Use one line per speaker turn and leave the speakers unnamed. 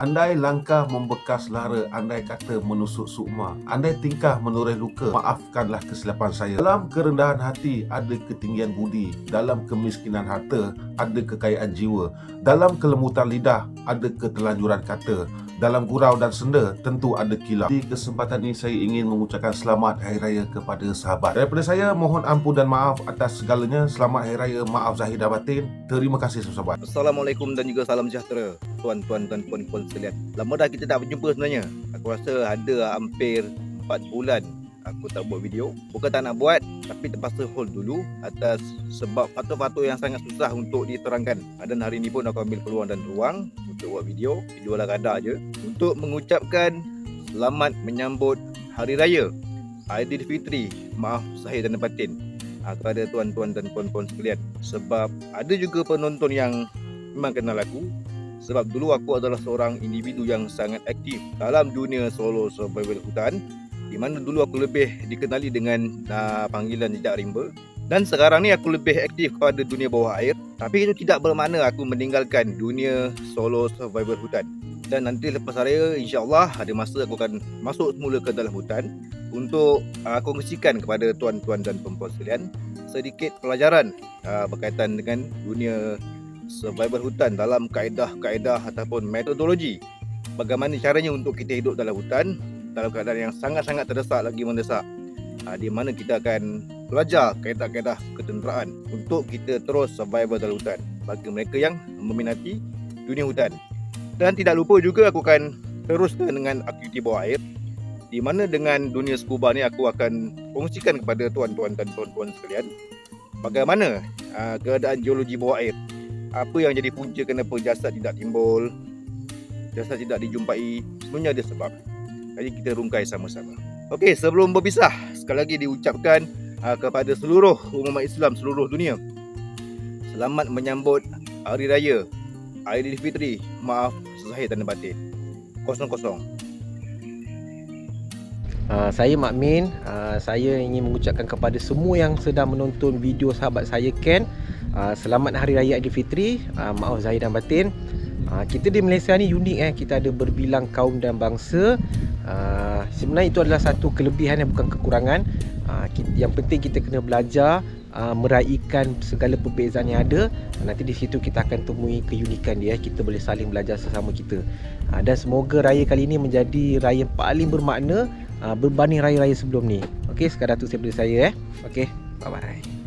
Andai langkah membekas lara, andai kata menusuk sukma, andai tingkah menoreh luka, maafkanlah kesilapan saya. Dalam kerendahan hati ada ketinggian budi, dalam kemiskinan harta ada kekayaan jiwa, dalam kelembutan lidah ada ketelanjuran kata, dalam gurau dan senda tentu ada kilau. Di kesempatan ini saya ingin mengucapkan selamat Hari Raya kepada sahabat. Daripada saya mohon ampun dan maaf atas segalanya. Selamat Hari Raya, maaf zahir dan batin. Terima kasih sahabat.
Assalamualaikum dan juga salam sejahtera tuan-tuan dan puan-puan sekalian. Lama dah kita tak berjumpa sebenarnya. Aku rasa ada hampir 4 bulan aku tak buat video. Bukan tak nak buat tapi terpaksa hold dulu atas sebab faktor-faktor yang sangat susah untuk diterangkan. Dan hari ini pun aku ambil peluang dan ruang untuk buat video, video ala kadar je untuk mengucapkan selamat menyambut Hari Raya Aidilfitri. Maaf zahir dan batin ah, kepada tuan-tuan dan puan-puan sekalian sebab ada juga penonton yang memang kenal aku sebab dulu aku adalah seorang individu yang sangat aktif dalam dunia solo survival hutan di mana dulu aku lebih dikenali dengan uh, panggilan jejak rimba. Dan sekarang ni aku lebih aktif kepada dunia bawah air. Tapi itu tidak bermakna aku meninggalkan dunia solo survival hutan. Dan nanti lepas raya insyaAllah ada masa aku akan masuk semula ke dalam hutan untuk uh, kongsikan kepada tuan-tuan dan perempuan sekalian sedikit pelajaran uh, berkaitan dengan dunia survival hutan dalam kaedah-kaedah ataupun metodologi. Bagaimana caranya untuk kita hidup dalam hutan dalam keadaan yang sangat-sangat terdesak lagi mendesak. Ha, di mana kita akan belajar kaedah-kaedah ketenteraan untuk kita terus survival dalam hutan bagi mereka yang meminati dunia hutan. Dan tidak lupa juga aku akan teruskan dengan aktiviti bawah air di mana dengan dunia scuba ni aku akan kongsikan kepada tuan-tuan dan tuan-puan sekalian bagaimana uh, keadaan geologi bawah air apa yang jadi punca kenapa jasad tidak timbul jasad tidak dijumpai sebenarnya ada sebab jadi kita rungkai sama-sama. Okey, sebelum berpisah, sekali lagi diucapkan uh, kepada seluruh umat Islam seluruh dunia. Selamat menyambut Hari Raya Aidilfitri. Maaf zahir dan batin. Kosong-kosong.
Uh, saya Mak Min, uh, saya ingin mengucapkan kepada semua yang sedang menonton video sahabat saya Ken uh, Selamat Hari Raya Aidilfitri, uh, maaf zahir dan batin uh, Kita di Malaysia ni unik eh, kita ada berbilang kaum dan bangsa Uh, sebenarnya itu adalah satu kelebihan yang bukan kekurangan. Uh, kita, yang penting kita kena belajar uh, meraihkan segala perbezaan yang ada. Uh, nanti di situ kita akan temui keunikan dia. Kita boleh saling belajar sesama kita. Uh, dan semoga raya kali ini menjadi raya yang paling bermakna uh, berbanding raya-raya sebelum ni. Okey, sekarang tu saya beri saya eh. Okey, bye bye.